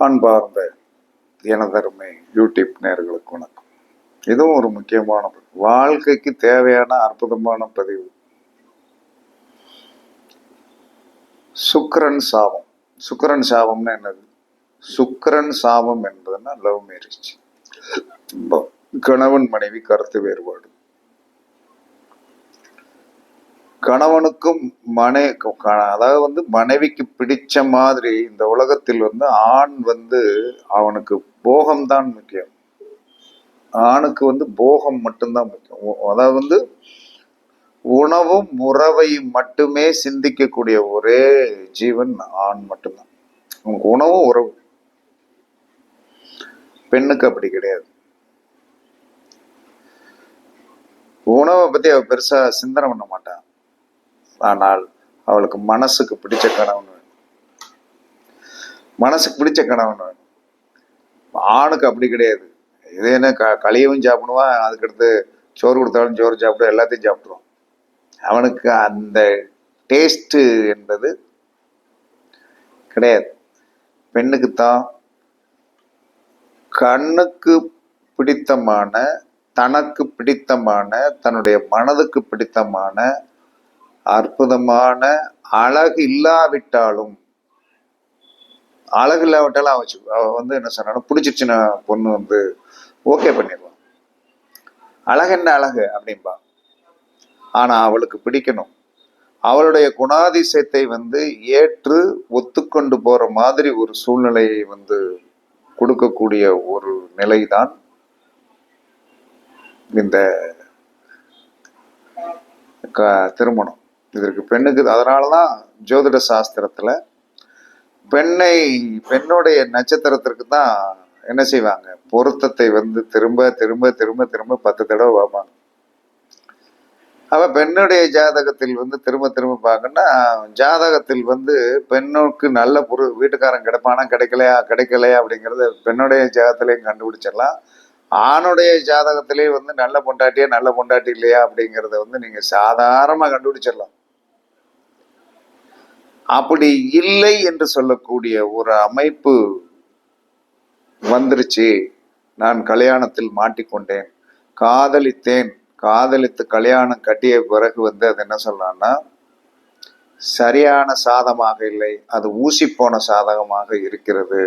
அன்பார்ந்த எனதருமை யூடியூப் நேர்களுக்கு வணக்கம். இதுவும் ஒரு முக்கியமான பதிவு. வாழ்க்கைக்கு தேவையான அற்புதமான பதிவு. சுக்கரன் சாபம். சுக்கரன் சாபம்னா என்னது? சுக்கிரன் சாபம் என்பதுன்னா லவ் மேரேஜ். கணவன் மனைவி கருத்து வேறுபாடு. கணவனுக்கும் மனை க- அதாவது வந்து மனைவிக்கு பிடிச்ச மாதிரி இந்த உலகத்தில் வந்து ஆண் வந்து அவனுக்கு போகம்தான் முக்கியம். ஆணுக்கு வந்து போகம் மட்டும்தான் முக்கியம். அதாவது வந்து உணவும் உறவையும் மட்டுமே சிந்திக்கக்கூடிய ஒரே ஜீவன் ஆண் மட்டும்தான். உனக்கு உணவும் உறவு பெண்ணுக்கு அப்படி கிடையாது. உணவை பத்தி அவ பெருசா சிந்தனை பண்ண மாட்டான் ஆனால் அவளுக்கு மனசுக்கு பிடிச்ச கணவன் வேணும். மனசுக்கு பிடிச்ச கணவன் வேணும். ஆணுக்கு அப்படி கிடையாது. இது என்ன க களியவும் சாப்பிடுவான் அதுக்கடுத்து சோறு கொடுத்தாலும் சோறு சாப்பிடும் எல்லாத்தையும் சாப்பிட்ருவோம் அவனுக்கு அந்த டேஸ்ட்டு என்பது கிடையாது. பெண்ணுக்குத்தான் கண்ணுக்கு பிடித்தமான தனக்கு பிடித்தமான தன்னுடைய மனதுக்கு பிடித்தமான அற்புதமான அழகு இல்லாவிட்டாலும் அழகு இல்லாவிட்டாலும் அவன் வச்சு- வந்து என்ன சொன்னாலும் பிடிச்சிருச்சுன்னா பொண்ணு வந்து ஓகே பண்ணிடுவான். அழகு என்ன அழகு? அப்படின்பா ஆனா அவளுக்கு பிடிக்கணும். அவளுடைய குணாதிசயத்தை வந்து ஏற்று ஒத்துக்கொண்டு போற மாதிரி ஒரு சூழ்நிலையை வந்து கொடுக்கக்கூடிய ஒரு நிலைதான் இந்த க- திருமணம். இதற்கு பெண்ணுக்கு அதனாலதான் ஜோதிட சாஸ்திரத்தில் பெண்ணை பெண்ணுடைய நட்சத்திரத்திற்கு தான் என்ன செய்வாங்க? பொருத்தத்தை வந்து திரும்ப திரும்ப திரும்ப திரும்ப பத்து தடவை பார்ப்பாங்க. அப்போ பெண்ணுடைய ஜாதகத்தில் வந்து திரும்ப திரும்ப பார்க்கணும்னா ஜாதகத்தில் வந்து பெண்ணுக்கு நல்ல பொரு வீட்டுக்காரன் கிடைப்பானா கிடைக்கலையா கிடைக்கலையா அப்படிங்கிறது பெண்ணுடைய ஜாதகத்திலையும் கண்டுபிடிச்சிடலாம். ஆணுடைய ஜாதகத்திலேயே வந்து நல்ல பொண்டாட்டியா நல்ல பொண்டாட்டி இல்லையா அப்படிங்கிறத வந்து நீங்கள் சாதாரணமாக கண்டுபிடிச்சிடலாம். அப்படி இல்லை என்று சொல்லக்கூடிய ஒரு அமைப்பு வந்துருச்சு. நான் கல்யாணத்தில் மாட்டிக்கொண்டேன். காதலித்தேன். காதலித்து கல்யாணம் கட்டிய பிறகு வந்து அது என்ன சொல்லலாம்னா சரியான சாதமாக இல்லை. அது ஊசி போன சாதகமாக இருக்கிறது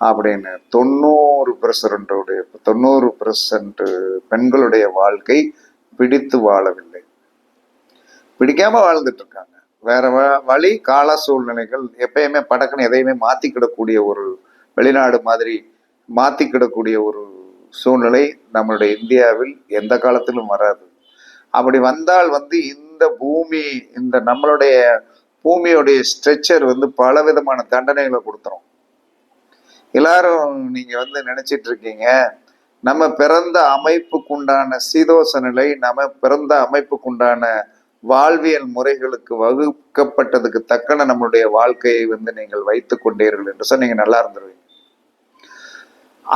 அப்படின்னு தொண்ணூறு பெர்சன்டுடைய தொண்ணூறு பெர்சன்ட் பெண்களுடைய வாழ்க்கை பிடித்து வாழவில்லை. பிடிக்காம வாழ்ந்துட்டு இருக்காங்க. வேற வ- வழி கால சூழ்நிலைகள் எப்பயுமே படக்குன்னு எதையுமே மாத்திக்கிடக்கூடிய ஒரு வெளிநாடு மாதிரி மாத்திக்கிடக்கூடிய ஒரு சூழ்நிலை நம்மளுடைய இந்தியாவில் எந்த காலத்திலும் வராது. அப்படி வந்தால் வந்து இந்த பூமி இந்த நம்மளுடைய பூமியுடைய ஸ்ட்ரெச்சர் வந்து பல விதமான தண்டனைகளை கொடுத்துரும். எல்லாரும் நீங்க வந்து நினைச்சிட்டு இருக்கீங்க நம்ம பிறந்த அமைப்புக்குண்டான சீதோச நிலை நம்ம பிறந்த அமைப்புக்குண்டான வாழ்வியல் முறைகளுக்கு வகுக்கப்பட்டதுக்கு தக்கன நம்மளுடைய வாழ்க்கையை வந்து நீங்கள் வைத்துக் கொண்டீர்கள் என்று சொன்னா நீங்க நல்லா இருந்துருவீங்க.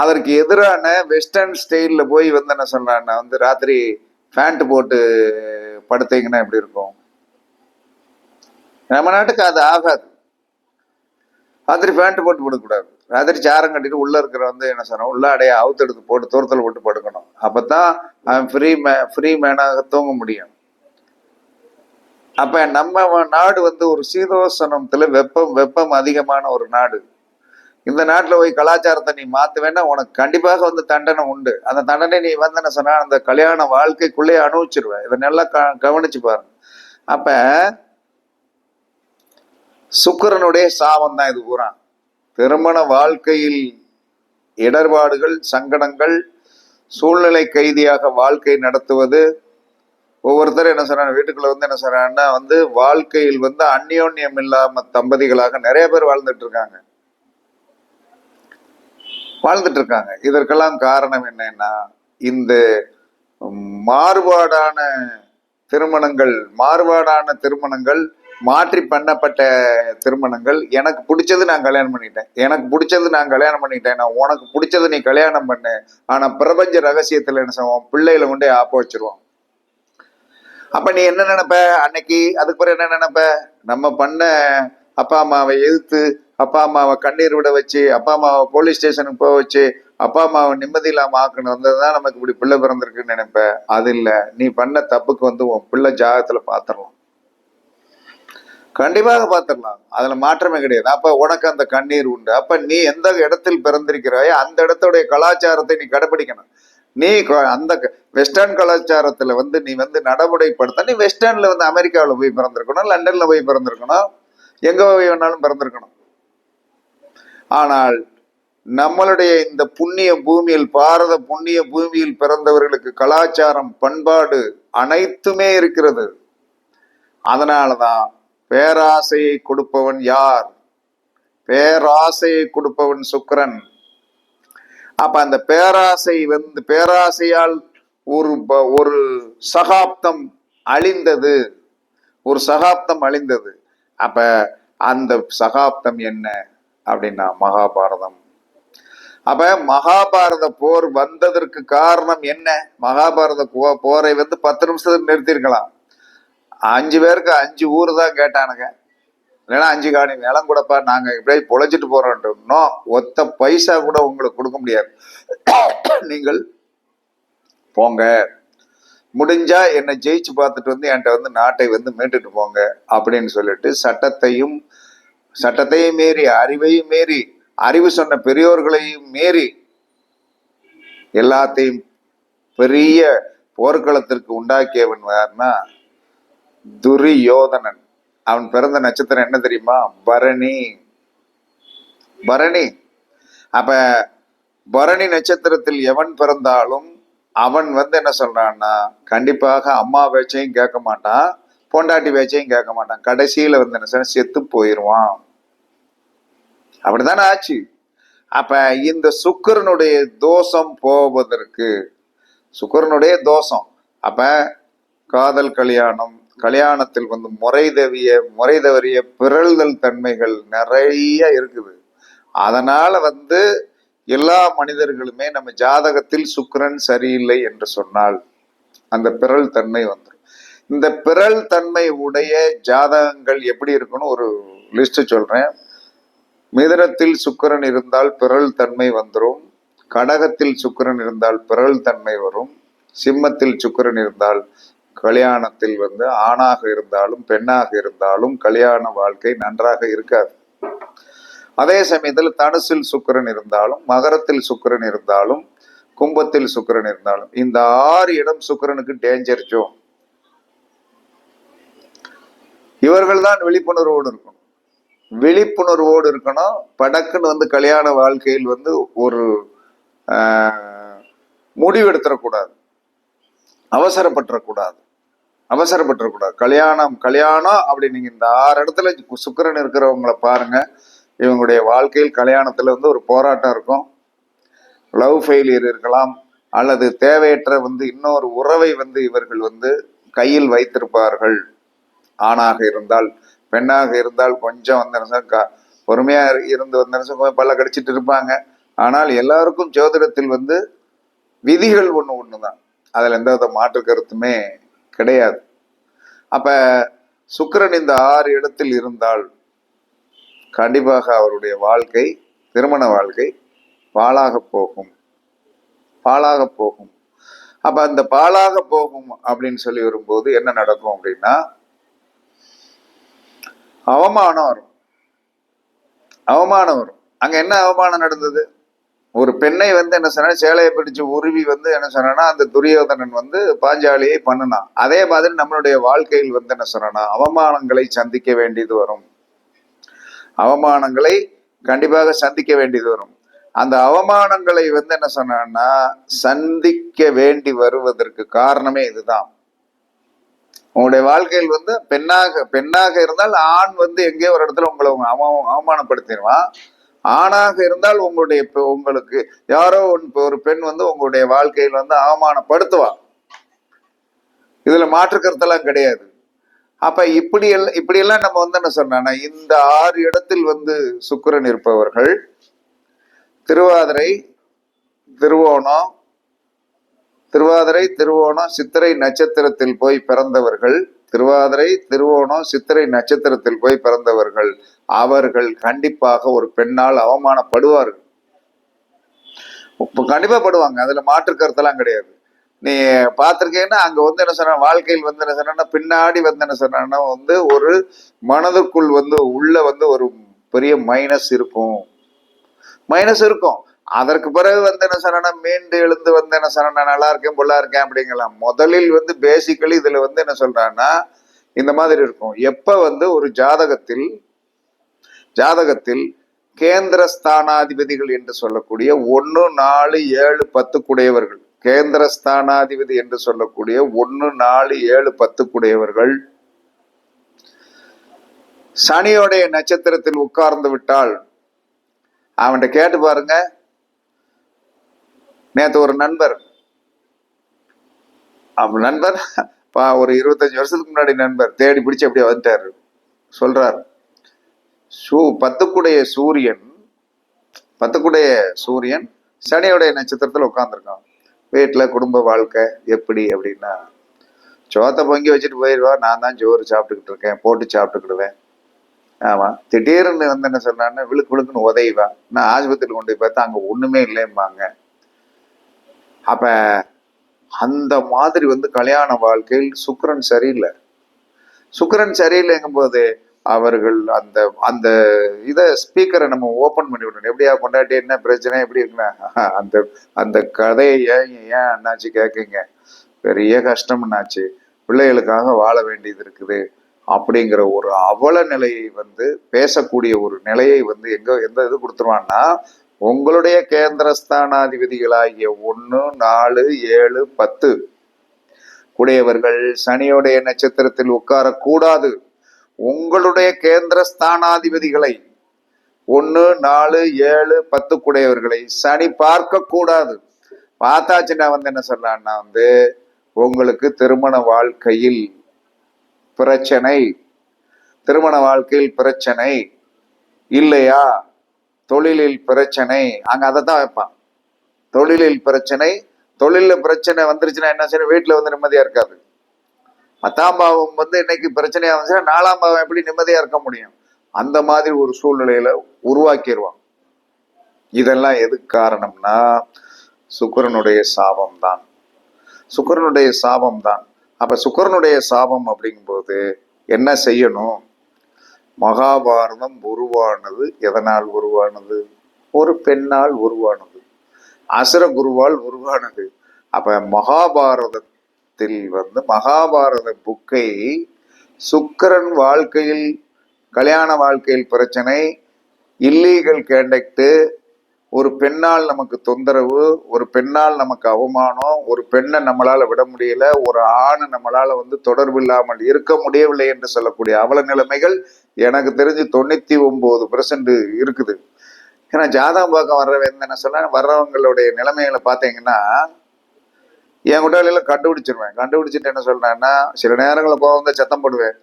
அதற்கு எதிரான வெஸ்டர்ன் ஸ்டைல்ல போய் வந்து என்ன சொல்றான்னா வந்து ராத்திரி பேண்ட் போட்டு படுத்தீங்கன்னா எப்படி இருக்கும்? நம்ம நாட்டுக்கு அது ஆகாது. ராத்திரி பேண்ட் போட்டு படுக்கக்கூடாது. ராத்திரி சாரம் கட்டிட்டு உள்ள இருக்கிற வந்து என்ன சொன்னா உள்ள அடைய அவுத்து எடுத்து போட்டு தூரத்தில் போட்டு படுக்கணும். அப்பதான் அவன் ஃப்ரீ மே ஃப்ரீ மேனாக தூங்க முடியும். அப்ப நம்ம நாடு வந்து ஒரு சீதோசனத்துல வெப்பம் வெப்பம் அதிகமான ஒரு நாடு. இந்த நாட்டுல போய் கலாச்சாரத்தை நீ மாத்துவேன்னா உனக்கு கண்டிப்பாக வந்து தண்டனை உண்டு. அந்த தண்டனை நீ வந்தன சொன்னால் சொன்னா அந்த கல்யாண வாழ்க்கைக்குள்ளே அனுபவிச்சிருவேன். இதை நல்லா க- கவனிச்சு பாருங்க. அப்ப சுக்கிரனுடைய சாபம் தான் இது பூரா. திருமண வாழ்க்கையில் இடர்பாடுகள் சங்கடங்கள் சூழ்நிலை கைதியாக வாழ்க்கை நடத்துவது ஒவ்வொருத்தரும் என்ன சொல்றாங்க? வீட்டுக்குள்ள வந்து என்ன சொல்றாங்கன்னா வந்து வாழ்க்கையில் வந்து அந்யோன்யம் இல்லாம தம்பதிகளாக நிறைய பேர் வாழ்ந்துட்டு இருக்காங்க. வாழ்ந்துட்டு இருக்காங்க. இதற்கெல்லாம் காரணம் என்னன்னா இந்த மாறுபாடான திருமணங்கள் மாறுபாடான திருமணங்கள் மாற்றி பண்ணப்பட்ட திருமணங்கள் எனக்கு பிடிச்சது நான் கல்யாணம் பண்ணிட்டேன். எனக்கு பிடிச்சது நான் கல்யாணம் பண்ணிட்டேன். நான் உனக்கு பிடிச்சது நீ கல்யாணம் பண்ணு. ஆனா பிரபஞ்ச ரகசியத்துல என்ன செய்வோம் பிள்ளைகளை கொண்டே ஆப்ப வச்சிருவோம் அப்ப நீ என்ன நினைப்ப அன்னைக்கு? அதுக்கு பிறகு என்ன நினைப்ப? நம்ம பண்ண அப்பா அம்மாவை எதிர்த்து அப்பா அம்மாவை கண்ணீர் விட வச்சு அப்பா அம்மாவை போலீஸ் ஸ்டேஷனுக்கு போக வச்சு அப்பா அம்மாவை நிம்மதி இல்லாம ஆக்கணும் வந்ததுதான் நமக்கு இப்படி பிள்ளை பிறந்திருக்குன்னு நினைப்ப. அது இல்ல. நீ பண்ண தப்புக்கு வந்து உன் பிள்ளை ஜாகத்துல பாத்திரலாம் கண்டிப்பாக பார்த்துடலாம் அதுல மாற்றமே கிடையாது. அப்ப உனக்கு அந்த கண்ணீர் உண்டு. அப்ப நீ எந்த இடத்தில் பிறந்திருக்கிறாயோ அந்த இடத்துடைய கலாச்சாரத்தை நீ கடைபிடிக்கணும் நீ அந்த க- வெஸ்டர்ன் கலாச்சாரத்துல வந்து நீ வந்து நடைமுறைப்படுத்த நீ வெஸ்டர்ன்ல வந்து அமெரிக்காவில் போய் பிறந்திருக்கணும் லண்டன்ல போய் பிறந்திருக்கணும் எங்க போய் வேணாலும் பிறந்திருக்கணும். ஆனால் நம்மளுடைய இந்த புண்ணிய பூமியில் பாரத புண்ணிய பூமியில் பிறந்தவர்களுக்கு கலாச்சாரம் பண்பாடு அனைத்துமே இருக்கிறது. அதனாலதான் பேராசையை கொடுப்பவன் யார்? பேராசையை கொடுப்பவன் சுக்கரன். அப்ப அந்த பேராசை வந்து பேராசையால் ஒரு ப- ஒரு சகாப்தம் அழிந்தது. ஒரு சகாப்தம் அழிந்தது. அப்ப அந்த சகாப்தம் என்ன? அப்படின்னா மகாபாரதம். அப்ப மகாபாரத போர் வந்ததற்கு காரணம் என்ன? மகாபாரத போ- போரை வந்து பத்து நிமிஷத்துக்கு நிறுத்திருக்கலாம் அஞ்சு பேருக்கு அஞ்சு ஊர் தான் கேட்டானுங்க. இல்லைன்னா அஞ்சு காணி நிலம் கூடப்பா நாங்க இப்படியே பொழைச்சிட்டு போறோம்னோ ஒத்த பைசா கூட உங்களுக்கு கொடுக்க முடியாது. நீங்கள் போங்க. முடிஞ்சா என்னை ஜெயிச்சு பார்த்துட்டு வந்து என்கிட்ட வந்து நாட்டை வந்து மீட்டுட்டு போங்க அப்படின்னு சொல்லிட்டு சட்டத்தையும் சட்டத்தையும் மீறி அறிவையும் மீறி அறிவு சொன்ன பெரியோர்களையும் மீறி எல்லாத்தையும் பெரிய போர்க்களத்திற்கு உண்டாக்கியவன் யாருன்னா துரியோதனன். அவன் பிறந்த நட்சத்திரம் என்ன தெரியுமா? பரணி. பரணி. அப்ப பரணி நட்சத்திரத்தில் எவன் பிறந்தாலும் அவன் வந்து என்ன சொல்றான்னா கண்டிப்பாக அம்மா பேச்சையும் கேட்க மாட்டான் பொண்டாட்டி பேச்சையும் கேட்க மாட்டான். கடைசியில வந்து என்ன சொல்ற, செத்து போயிடுவான் அப்படித்தானே ஆச்சு? அப்ப இந்த சுக்கரனுடைய தோஷம் போவதற்கு சுக்கரனுடைய தோஷம். அப்ப காதல் கல்யாணம் கல்யாணத்தில் வந்து முறை தவிய முறை தவறிய பிறழ்தல் தன்மைகள் நிறைய இருக்குது. அதனால வந்து எல்லா மனிதர்களுமே நம்ம ஜாதகத்தில் சுக்கிரன் சரியில்லை என்று சொன்னால் அந்த பிறல் தன்மை வந்துடும் இந்த பிறல் தன்மை உடைய ஜாதகங்கள் எப்படி இருக்குன்னு ஒரு லிஸ்ட் சொல்றேன். மிதனத்தில் சுக்கிரன் இருந்தால் பிறல் தன்மை வந்துடும் கடகத்தில் சுக்கிரன் இருந்தால் பிறல் தன்மை வரும். சிம்மத்தில் சுக்கிரன் இருந்தால் கல்யாணத்தில் வந்து ஆணாக இருந்தாலும் பெண்ணாக இருந்தாலும் கல்யாண வாழ்க்கை நன்றாக இருக்காது. அதே சமயத்தில் தனுசில் சுக்கிரன் இருந்தாலும் மகரத்தில் சுக்கிரன் இருந்தாலும் கும்பத்தில் சுக்கிரன் இருந்தாலும் இந்த ஆறு இடம் சுக்கிரனுக்கு டேஞ்சர் ஜோன் இவர்கள் தான் விழிப்புணர்வோடு இருக்கணும். விழிப்புணர்வோடு இருக்கணும். படக்குன்னு வந்து கல்யாண வாழ்க்கையில் வந்து ஒரு ஆஹ், அவசரப்பட்டுறக்கூடாது. அவசரப்பட்டுறக்கூடாது. கல்யாணம் கல்யாணம் அப்படி நீங்கள் இந்த ஆறு இடத்துல சுக்கரன் இருக்கிறவங்கள பாருங்க. இவங்களுடைய வாழ்க்கையில் கல்யாணத்தில் வந்து ஒரு போராட்டம் இருக்கும். லவ் ஃபெயிலியர் இருக்கலாம். அல்லது தேவையற்ற வந்து இன்னொரு உறவை வந்து இவர்கள் வந்து கையில் வைத்திருப்பார்கள். ஆணாக இருந்தால் பெண்ணாக இருந்தால் கொஞ்சம் வந்து நிமிஷம் க- பொறுமையா இருந்து வந்து நிமிஷம் கொஞ்சம் பல்ல கடிச்சிட்டு இருப்பாங்க. ஆனால் எல்லாருக்கும் ஜோதிடத்தில் வந்து விதிகள் ஒன்று ஒன்று தான் அதில் எந்த வித மாற்று கருத்துமே கிடையாது. அப்ப சுக்கரன் இந்த ஆறு இடத்தில் இருந்தால் கண்டிப்பாக அவருடைய வாழ்க்கை திருமண வாழ்க்கை பாழாக போகும். பாழாக போகும். அப்ப அந்த பாழாக போகும் அப்படின்னு சொல்லி வரும்போது என்ன நடக்கும் அப்படின்னா அவமானம் வரும். அவமானம் வரும். அங்க என்ன அவமானம் நடந்தது? ஒரு பெண்ணை வந்து என்ன சொன்னா சேலையை பிடிச்சு உருவி வந்து என்ன சொன்னா அந்த துரியோதனன் வந்து பாஞ்சாலியை பண்ணுனான் அதே மாதிரி நம்மளுடைய வாழ்க்கையில் வந்து என்ன சொன்னா அவமானங்களை சந்திக்க வேண்டியது வரும். அவமானங்களை கண்டிப்பாக சந்திக்க வேண்டியது வரும். அந்த அவமானங்களை வந்து என்ன சொன்னா சந்திக்க வேண்டி வருவதற்கு காரணமே இதுதான். உங்களுடைய வாழ்க்கையில் வந்து பெண்ணாக பெண்ணாக இருந்தால் ஆண் வந்து எங்கேயோ ஒரு இடத்துல உங்களை அவமானப்படுத்திடுவான். ஆணாக இருந்தால் உங்களுடைய உங்களுக்கு யாரோ ஒரு பெண் வந்து உங்களுடைய வாழ்க்கையில் வந்து அவமானப்படுத்துவா. இதுல மாற்று கருத்தெல்லாம் கிடையாது. அப்ப இப்படி எல்லாம் இப்படி எல்லாம் நம்ம வந்து என்ன சொன்னா இந்த ஆறு இடத்தில் வந்து சுக்கிரன் இருப்பவர்கள் திருவாதிரை திருவோணம் திருவாதிரை திருவோணம் சித்திரை நட்சத்திரத்தில் போய் பிறந்தவர்கள் திருவாதிரை திருவோணம் சித்திரை நட்சத்திரத்தில் போய் பிறந்தவர்கள். அவர்கள் கண்டிப்பாக ஒரு பெண்ணால் அவமானப்படுவார்கள். இப்போ கண்டிப்பா படுவாங்க. அதுல மாற்று கருத்தெல்லாம் கிடையாது. நீ பார்த்துருக்கேன்னா அங்க வந்து என்ன சொன்ன வாழ்க்கையில் வந்து என்ன சொன்னா பின்னாடி வந்து என்ன சொன்னா வந்து ஒரு மனதுக்குள் வந்து உள்ள வந்து ஒரு பெரிய மைனஸ் இருக்கும். மைனஸ் இருக்கும். அதற்கு பிறகு வந்து என்ன சொன்னா மீண்டு எழுந்து வந்து என்ன சொன்னா நல்லா இருக்கேன் பொல்லா இருக்கேன் அப்படிங்கலாம். முதலில் வந்து பேசிக்கலி இதுல வந்து என்ன சொல்றான்னா இந்த மாதிரி இருக்கும். எப்ப வந்து ஒரு ஜாதகத்தில் ஜாதகத்தில் கேந்திர ஸ்தானாதிபதிகள் என்று சொல்லக்கூடிய ஒன்று நாலு ஏழு பத்துக்குடையவர்கள். கேந்திர ஸ்தானாதிபதி என்று சொல்லக்கூடிய ஒன்று நாலு ஏழு பத்துக்குடையவர்கள். சனியோடைய நட்சத்திரத்தில் உட்கார்ந்து விட்டால் அவன்கிட்ட கேட்டு பாருங்க. நேற்று ஒரு நண்பர் அவன் நண்பர் பா ஒரு இருபத்தஞ்சு வருஷத்துக்கு முன்னாடி நண்பர் தேடி பிடிச்சி அப்படியே வந்துட்டாரு. சொல்றாரு. சூ பத்துக்குடைய சூரியன் பத்துக்குடைய சூரியன் சனியுடைய நட்சத்திரத்தில் உட்காந்துருக்கான் வீட்டில் குடும்ப வாழ்க்கை எப்படி அப்படின்னா சோத்தை பொங்கி வச்சுட்டு போயிடுவா நான் தான் சோறு சாப்பிட்டுக்கிட்டு இருக்கேன் போட்டு சாப்பிட்டுக்கிடுவேன். ஆமா திடீர்னு வந்து என்ன சொன்னான்னு விழுக்கு விழுக்குன்னு உதவிவா நான் ஆஸ்பத்திரியில் கொண்டு போய் பார்த்தா அங்கே ஒன்றுமே இல்லைம்பாங்க. அப்ப அந்த மாதிரி வந்து கல்யாண வாழ்க்கையில் சுக்கிரன் சரியில்லை. சுக்கரன் சரியில்லைங்கும் போது அவர்கள் அந்த அந்த இதை ஸ்பீக்கரை நம்ம ஓப்பன் பண்ணி விடணும். எப்படியா கொண்டாட்டி என்ன பிரச்சனை எப்படி இருக்குன்னா? அந்த அந்த கதையை ஏன் ஏன் அண்ணாச்சி கேட்குங்க பெரிய கஷ்டம் என்னாச்சு பிள்ளைகளுக்காக வாழ வேண்டியது இருக்குது. அப்படிங்கிற ஒரு அவல நிலையை வந்து பேசக்கூடிய ஒரு நிலையை வந்து எங்க எந்த இது கொடுத்துருவான்னா உங்களுடைய கேந்திரஸ்தானாதிபதிகளாகிய ஒன்று நாலு ஏழு பத்து. கூடியவர்கள் சனியோடைய நட்சத்திரத்தில் உட்காரக்கூடாது. உங்களுடைய கேந்திர ஸ்தானாதிபதிகளை ஒன்று நாலு ஏழு பத்துக்குடையவர்களை சனி பார்க்க கூடாது. பார்த்தாச்சுன்னா வந்து என்ன சொல்லலாம்னா வந்து உங்களுக்கு திருமண வாழ்க்கையில் பிரச்சனை. திருமண வாழ்க்கையில் பிரச்சனை. இல்லையா? தொழிலில் பிரச்சனை. அங்கே அதை தான் வைப்பான். தொழிலில் பிரச்சனை. தொழிலில் பிரச்சனை வந்துருச்சுன்னா என்ன செய்யணும்? வீட்டில் வந்து நிம்மதியாக இருக்காது. பத்தாம் பாவம் வந்து இன்னைக்கு பிரச்சனையாக இருந்துச்சுன்னா நாலாம் பாவம் எப்படி நிம்மதியா இருக்க முடியும்? அந்த மாதிரி ஒரு சூழ்நிலையில உருவாக்கிடுவான் இதெல்லாம் எதுக்கு காரணம்னா சுக்கரனுடைய சாபம் தான் சுக்கரனுடைய சாபம் தான் அப்ப சுக்கிரனுடைய சாபம் அப்படிங்கும்போது என்ன செய்யணும்? மகாபாரதம் உருவானது. எதனால் உருவானது? ஒரு பெண்ணால் உருவானது. அசுர குருவால் உருவானது. அப்ப காலத்தில் வந்து மகாபாரத புக்கை சுக்கரன் வாழ்க்கையில் கல்யாண வாழ்க்கையில் பிரச்சனை இல்லீகல் கேண்டக்டு ஒரு பெண்ணால் நமக்கு தொந்தரவு ஒரு பெண்ணால் நமக்கு அவமானம் ஒரு பெண்ணை நம்மளால் விட முடியல ஒரு ஆணை நம்மளால் வந்து தொடர்பு இல்லாமல் இருக்க முடியவில்லை என்று சொல்லக்கூடிய அவல நிலைமைகள் எனக்கு தெரிஞ்சு தொண்ணூத்தி ஒன்பது பெர்சன்ட் இருக்குது. ஏன்னா ஜாதகம் பார்க்க வர்றவன் என்ன சொல்ல வர்றவங்களுடைய நிலைமைகளை பார்த்தீங்கன்னா என் குட்டாளியில கண்டுபிடிச்சிருவேன். கண்டுபிடிச்சிட்டு என்ன சொல்றேன்னா சில நேரங்களில் போக வந்து சத்தம் போடுவேன்.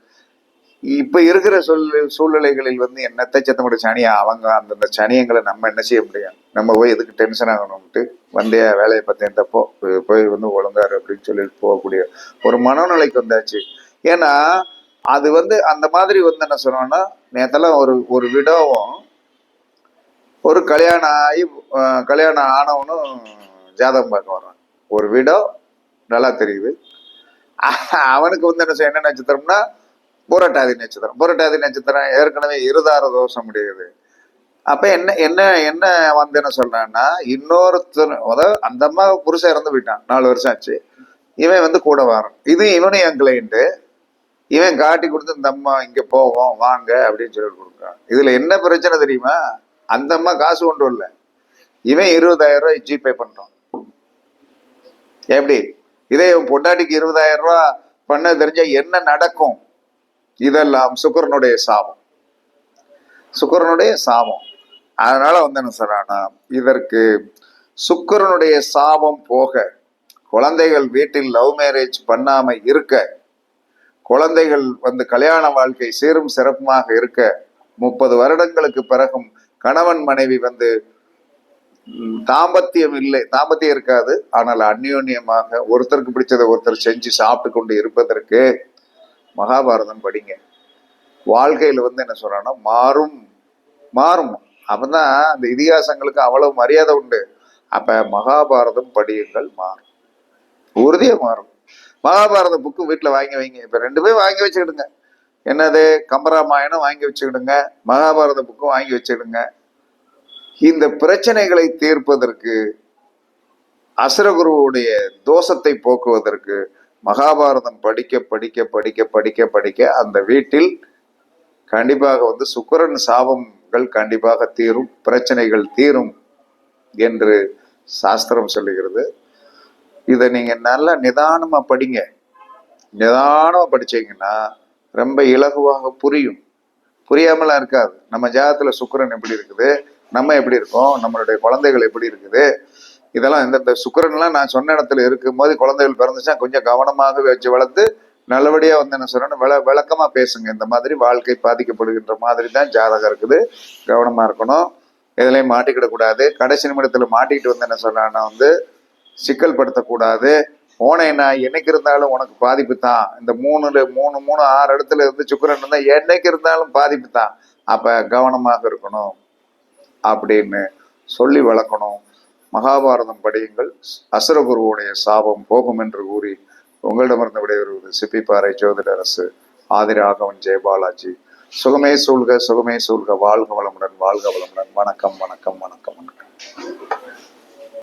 இப்போ இருக்கிற சொல் சூழ்நிலைகளில் வந்து என்னத்தை சத்தம் போட சனியா அவங்க அந்தந்த சனியங்களை நம்ம என்ன செய்ய முடியும்? நம்ம போய் எதுக்கு டென்ஷன் ஆகணும்ட்டு வந்தே வேலையை பற்றி இருந்தப்போ போய் வந்து ஒழுங்காரு அப்படின்னு சொல்லி போகக்கூடிய ஒரு மனநிலைக்கு வந்தாச்சு. ஏன்னா அது வந்து அந்த மாதிரி வந்து என்ன சொன்னோம்னா நேத்தெல்லாம் ஒரு ஒரு விடவும் ஒரு கல்யாணம் ஆகி கல்யாணம் ஆனவனும் ஜாதகம் பார்க்க வர்றான். ஒரு விடோ? நல்லா தெரியுது. அவனுக்கு வந்து என்ன என்ன நட்சத்திரம்னா புரட்டாதி நட்சத்திரம். புரட்டாதி நட்சத்திரம் ஏற்கனவே இருதார தோஷம் முடியுது அப்ப என்ன என்ன என்ன வந்து என்ன சொல்றான்னா இன்னொருத்தர் அதாவது அந்த அம்மா புருஷன் இறந்து போயிட்டான். நாலு வருஷம் ஆச்சு. இவன் வந்து கூட வரான். இது இவனும் என் கிளைண்ட்டு இவன் காட்டி கொடுத்து இந்த அம்மா இங்க போவோம் வாங்க அப்படின்னு சொல்லி கொடுக்குறான். இதுல என்ன பிரச்சனை தெரியுமா? அந்த அம்மா காசு கொண்டு வரல. இவன் இருபதாயிரம் ரூபாய் ஜிபே பண்றான். எப்படி இதே பொண்டாட்டிக்கு இருபதாயிரம் ரூபா பண்ண தெரிஞ்சா என்ன நடக்கும்? இதெல்லாம் சுக்கரனுடைய சாபம். சுக்கரனுடைய சாபம். அதனால வந்து என்ன சொல்றானா இதற்கு சுக்கரனுடைய சாபம் போக குழந்தைகள் வீட்டில் லவ் மேரேஜ் பண்ணாம இருக்க குழந்தைகள் வந்து கல்யாண வாழ்க்கை சீரும் சிறப்புமாக இருக்க முப்பது வருடங்களுக்கு பிறகும் கணவன் மனைவி வந்து தாம்பத்தியம் இல்லை. தாம்பத்தியம் இருக்காது. ஆனால் அந்யோன்யமாக ஒருத்தருக்கு பிடிச்சதை ஒருத்தர் செஞ்சு சாப்பிட்டு கொண்டு இருப்பதற்கு மகாபாரதம் படிங்க. வாழ்க்கையில் வந்து என்ன சொல்றான்னா மாறும் மாறும். அப்பதான் அந்த இதிகாசங்களுக்கு அவ்வளவு மரியாதை உண்டு. அப்ப மகாபாரதம் படியுங்கள் மாறும். உறுதியாக மாறும். மகாபாரத புக்கு வீட்டில் வாங்கி வைங்க. இப்போ ரெண்டுமே வாங்கி வச்சுக்கிடுங்க. என்னது? கம்பராமாயணம் வாங்கி வச்சுக்கிடுங்க. மகாபாரத புக்கும் வாங்கி வச்சுக்கிடுங்க. இந்த பிரச்சனைகளை தீர்ப்பதற்கு அசுரகுருவுடைய தோஷத்தை போக்குவதற்கு மகாபாரதம் படிக்க படிக்க படிக்க படிக்க படிக்க அந்த வீட்டில் கண்டிப்பாக வந்து சுக்கரன் சாபங்கள் கண்டிப்பாக தீரும் பிரச்சனைகள் தீரும் என்று சாஸ்திரம் சொல்லுகிறது. இதை நீங்கள் நல்லா நிதானமாக படிங்க. நிதானமாக படிச்சீங்கன்னா ரொம்ப இலகுவாக புரியும். புரியாமலாம் இருக்காது. நம்ம ஜாதத்தில் சுக்கரன் எப்படி இருக்குது? நம்ம எப்படி இருக்கோம்? நம்மளுடைய குழந்தைகள் எப்படி இருக்குது? இதெல்லாம் இந்த சுக்கரன்லாம் சுக்கிரன்லாம் நான் சொன்ன இடத்துல இருக்கும்போது குழந்தைகள் பிறந்துச்சா கொஞ்சம் கவனமாக வச்சு வளர்த்து நல்லபடியாக வந்து என்ன சொல்கிறேன்னு விள விளக்கமாக பேசுங்க. இந்த மாதிரி வாழ்க்கை பாதிக்கப்படுகின்ற மாதிரி தான் ஜாதகம் இருக்குது. கவனமாக இருக்கணும். எதுலையும் மாட்டிக்கிடக்கூடாது கடைசி நிமிடத்தில் மாட்டிக்கிட்டு வந்து என்ன சொல்றான்னா வந்து சிக்கல் படுத்தக்கூடாது. ஓனை நான் என்னைக்கு இருந்தாலும் உனக்கு பாதிப்பு தான். இந்த மூணுல மூணு மூணு ஆறு இடத்துல இருந்து சுக்கிரன் இருந்தால் என்னைக்கு இருந்தாலும் பாதிப்பு தான். அப்போ கவனமாக இருக்கணும். அப்படின்னு சொல்லி வளர்க்கணும். மகாபாரதம் படியுங்கள். அசுரகுருவுடைய சாபம் போகும் என்று கூறி உங்களிடமிருந்து விடைபெறுவது சிப்பிப்பாறை ஜோதிடரசு ஆதிராகவன் ஜெயபாலாஜி சுகமே சூழ்க சுகமே சூழ்க. வாழ்க வளமுடன் வாழ்க வளமுடன். வணக்கம் வணக்கம் வணக்கம் வணக்கம்.